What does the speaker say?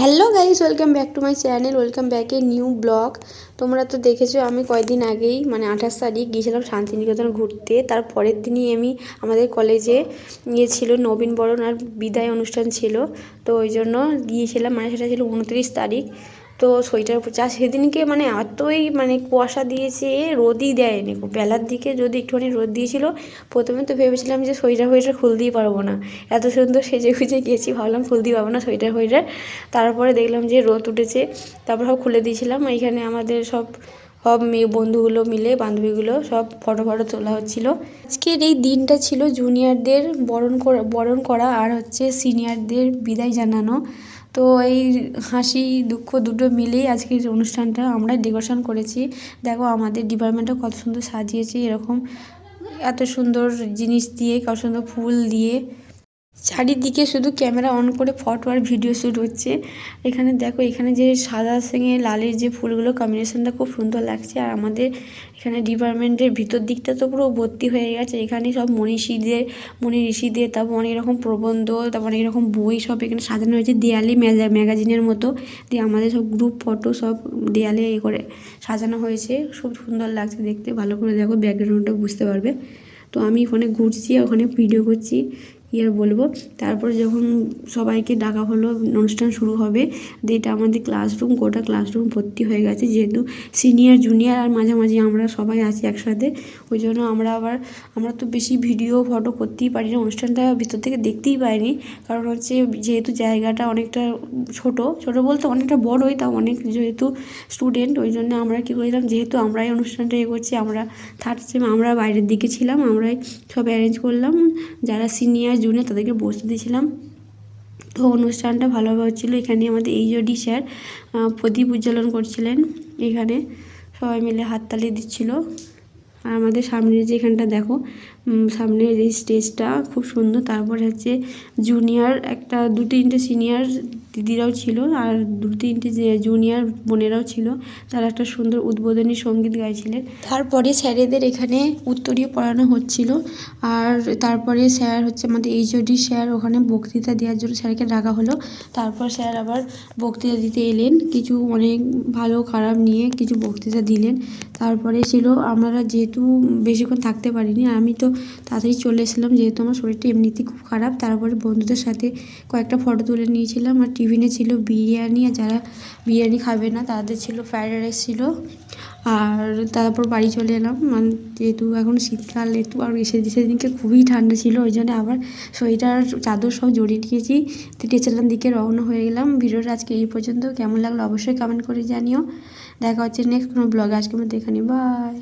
Hello guys welcome back to my channel welcome back a new blog তোমরা তো দেখেছ, আমি কয়েকদিন আগেই মানে আঠাশ তারিখ গিয়েছিলাম শান্তিনিকেতন ঘুরতে। তার পরের দিনই আমি আমাদের কলেজে ইয়ে ছিল নবীনবরণ আর বিদায় অনুষ্ঠান ছিল। তো ওই জন্য গিয়েছিলাম মানে সেটা ছিল উনত্রিশ তারিখ। তো সোয়েটার যা সেদিনকে মানে এতই মানে কুয়াশা দিয়েছে, রোদই দেয়নি। বেলার দিকে যদি একটুখানি রোদ দিয়েছিল, প্রথমে তো ভেবেছিলাম যে সোয়েটার ফোয়েটার খুলতেই পারব না। এত সুন্দর সেজে গুজে গেছি ভাবলাম খুলতেই পারব না সোয়েটার ফোয়েটার তারপরে দেখলাম যে রোদ উঠেছে, তারপর সব খুলে দিয়েছিলাম। এইখানে আমাদের সব সব মেয়ে বন্ধুগুলো মিলে, বান্ধবীগুলো সব ফটো ফটো তোলা হচ্ছিল। আজকের এই দিনটা ছিল জুনিয়রদের বরণ করা বরণ করা আর হচ্ছে সিনিয়রদের বিদায় জানানো। তো এই হাসি, দুঃখ দুটো মিলেই আজকের অনুষ্ঠানটা আমরা ডেকোরেশন করেছি। দেখো আমাদের ডিপার্টমেন্টটা কত সুন্দর সাজিয়েছে, এরকম এত সুন্দর জিনিস দিয়ে, কত সুন্দর ফুল দিয়ে। চারিদিকে শুধু ক্যামেরা অন করে ফটো আর ভিডিও শ্যুট হচ্ছে। এখানে দেখো, এখানে যে সাদা সঙ্গে লালের যে ফুলগুলো কম্বিনেশনটা খুব সুন্দর লাগছে। আর আমাদের এখানে ডিপার্টমেন্টের ভিতর দিকটা তো পুরো ভর্তি হয়ে গেছে। এখানে সব মনীষীদের, মনি ঋষিদের, তারপর অনেক রকম প্রবন্ধ, তারপর অনেক রকম বই সব এখানে সাজানো হয়েছে। দেয়ালে ম্যাগাজিনের মতো। দিয়ে আমাদের সব গ্রুপ ফটো সব দেয়ালে এ করে সাজানো হয়েছে। খুব সুন্দর লাগছে দেখতে। ভালো করে দেখো ব্যাকগ্রাউন্ডটা বুঝতে পারবে। তো আমি ওখানে ঘুরছি, ওখানে ভিডিও করছি। আর বলব। তারপরে যখন সবাইকে ডাকা হলো, অনুষ্ঠান শুরু হবে, দিয়ে এটা আমাদের ক্লাসরুম গোটা ক্লাসরুম ভর্তি হয়ে গেছে। যেহেতু সিনিয়র জুনিয়র আর মাঝামাঝি আমরা সবাই আছি একসাথে, ওই জন্য আমরা আবার, আমরা তো বেশি ভিডিও ফটো করতেই পারি না অনুষ্ঠানটা ভিতর থেকে দেখতেই পাইনি। কারণ হচ্ছে যেহেতু জায়গাটা অনেকটা ছোট ছোট বলতে অনেকটা বড়োই, তাও অনেক যেহেতু স্টুডেন্ট ওই জন্য আমরা কী করেছিলাম যেহেতু আমরাই অনুষ্ঠানটা এ করছি, আমরা থার্ড সেম আমরা বাইরের দিকে ছিলাম, আমরাই সব অ্যারেঞ্জ করলাম। যারা সিনিয়র জুনিয়র তাদেরকে বসতে দিয়েছিলাম। তো অনুষ্ঠানটা ভালোভাবে হচ্ছিল। এখানে আমাদের এইচওডি স্যার প্রদীপ উজ্জ্বলন করছিলেন এখানে। সবাই মিলে হাততালি দিচ্ছিল। আর আমাদের সামনের যে এখানটা দেখো সামনের এই স্টেজটা খুব সুন্দর। তারপরে হচ্ছে জুনিয়র, একটা দু তিনটে সিনিয়র দিদিরাও ছিল আর দু তিনটে যে জুনিয়র বোনেরাও ছিল, তারা একটা সুন্দর উদ্বোধনী সংগীত গাইছিলেন। তারপরে স্যারেদের এখানে উত্তরীয় পড়ানো হচ্ছিল আর তারপরে স্যার হচ্ছে আমাদের এইচওডি স্যার, ওখানে বক্তৃতা দেওয়ার জন্য স্যারকে ডাকা হলো। তারপর স্যার আবার বক্তৃতা দিতে এলেন, কিছু অনেক ভালো খারাপ নিয়ে কিছু বক্তৃতা দিলেন। তারপরে ছিল আমরা যেহেতু বেশিক্ষণ থাকতে পারিনি, আমি তো তাড়াতাড়ি চলে এসেছিলাম, যেহেতু আমার শরীরটা এমনিতেই খুব খারাপ, তারপরে বন্ধুদের সাথে কয়েকটা ফটো তুলে নিয়েছিলাম আর টিফিনে ছিল বিরিয়ানি আর যারা বিরিয়ানি খাবে না, তাদের ছিল ফ্রায়েড রাইস ছিল। আর তারপর বাড়ি চলে এলাম। মানে যেহেতু এখন শীতকাল, একটু আর এসে সেদিনকে খুবই ঠান্ডা ছিল, ওই জন্য আবার সোয়েটার, চাদর সব জড়িয়ে নিয়েছি টিচারের দিকে রওনা হয়ে গেলাম। ভিডিওটা আজকে এই পর্যন্ত। কেমন লাগল অবশ্যই কমেন্ট করে জানিও। দেখা হচ্ছে নেক্সট কোনো ব্লগে আজকে মধ্যে এখানে বাই